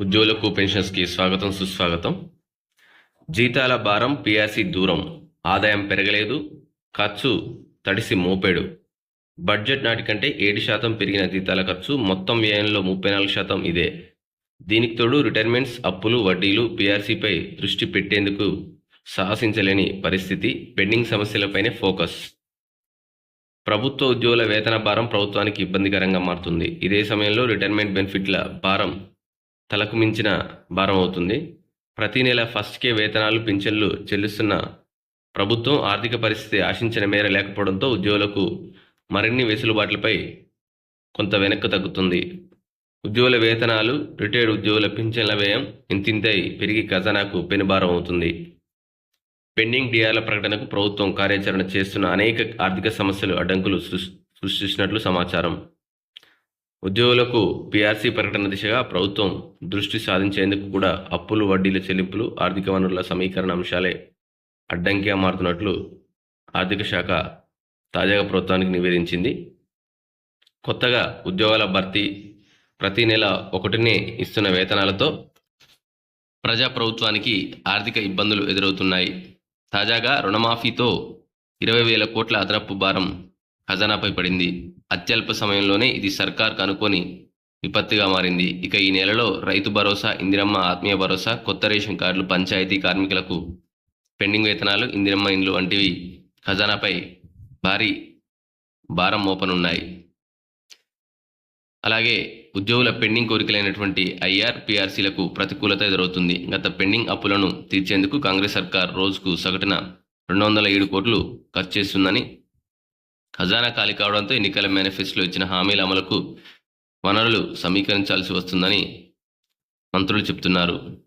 ఉద్యోగులకు పెన్షన్స్కి స్వాగతం సుస్వాగతం. జీతాల భారం పిఆర్సీ దూరం. ఆదాయం పెరగలేదు ఖర్చు తడిసి మోపాడు. బడ్జెట్ నాటికంటే ఏడు శాతం పెరిగిన జీతాల ఖర్చు మొత్తం వ్యయంలో ముప్పై నాలుగు శాతం ఇదే. దీనికి తోడు రిటైర్మెంట్స్ అప్పులు వడ్డీలు పిఆర్సీపై దృష్టి పెట్టేందుకు సాహసించలేని పరిస్థితి పెండింగ్ సమస్యలపైనే ఫోకస్. ప్రభుత్వ ఉద్యోగుల వేతన భారం ప్రభుత్వానికి ఇబ్బందికరంగా మారుతుంది. ఇదే సమయంలో రిటైర్మెంట్ బెనిఫిట్ల భారం తలకు మించిన భారం అవుతుంది. ప్రతి నెల ఫస్ట్కే వేతనాలు పింఛన్లు చెల్లిస్తున్న ప్రభుత్వం ఆర్థిక పరిస్థితి ఆశించిన మేర లేకపోవడంతో ఉద్యోగులకు మరిన్ని వెసులుబాట్లపై కొంత వెనక్కు తగ్గుతుంది. ఉద్యోగుల వేతనాలు రిటైర్డ్ ఉద్యోగుల పింఛన్ల వ్యయం ఇంతింతై పెరిగి ఖజానాకు పెనుభారం అవుతుంది. పెండింగ్ డిఆర్ల ప్రకటనకు ప్రభుత్వం కార్యాచరణ చేస్తున్న అనేక ఆర్థిక సమస్యలు అడ్డంకులు సృష్- సృష్టిస్తున్నట్లు సమాచారం. ఉద్యోగులకు పీఆర్సీ ప్రకటన దిశగా ప్రభుత్వం దృష్టి సాధించేందుకు కూడా అప్పులు వడ్డీల చెల్లింపులు ఆర్థిక వనరుల సమీకరణ అంశాలే అడ్డంకిగా మారుతున్నట్లు ఆర్థిక శాఖ తాజాగా ప్రభుత్వానికి నివేదించింది. కొత్తగా ఉద్యోగాల భర్తీ ప్రతి నెల ఒకటినే ఇస్తున్న వేతనాలతో ప్రజా ప్రభుత్వానికి ఆర్థిక ఇబ్బందులు ఎదురవుతున్నాయి. తాజాగా రుణమాఫీతో ఇరవై వేల కోట్ల అదనపు భారం ఖజానాపై పడింది. అత్యల్ప సమయంలోనే ఇది సర్కార్కు అనుకోని విపత్తుగా మారింది. ఇక ఈ నెలలో రైతు భరోసా ఇందిరమ్మ ఆత్మీయ భరోసా కొత్త రేషన్ కార్డులు పంచాయతీ కార్మికులకు పెండింగ్ వేతనాలు ఇందిరమ్మ ఇండ్లు వంటివి ఖజానాపై భారీ భారం మోపనున్నాయి. అలాగే ఉద్యోగుల పెండింగ్ కోరికలైనటువంటి ఐఆర్పిఆర్సీలకు ప్రతికూలత ఎదురవుతుంది. గత పెండింగ్ అప్పులను తీర్చేందుకు కాంగ్రెస్ సర్కార్ రోజుకు సగటున రెండు వందల ఏడు కోట్లు ఖర్చు చేస్తుందని ఖజానా ఖాళీ కావడంతో ఎన్నికల మేనిఫెస్టోలో ఇచ్చిన హామీల అమలుకు వనరులు సమీకరించాల్సి వస్తుందని మంత్రులు చెప్తున్నారు.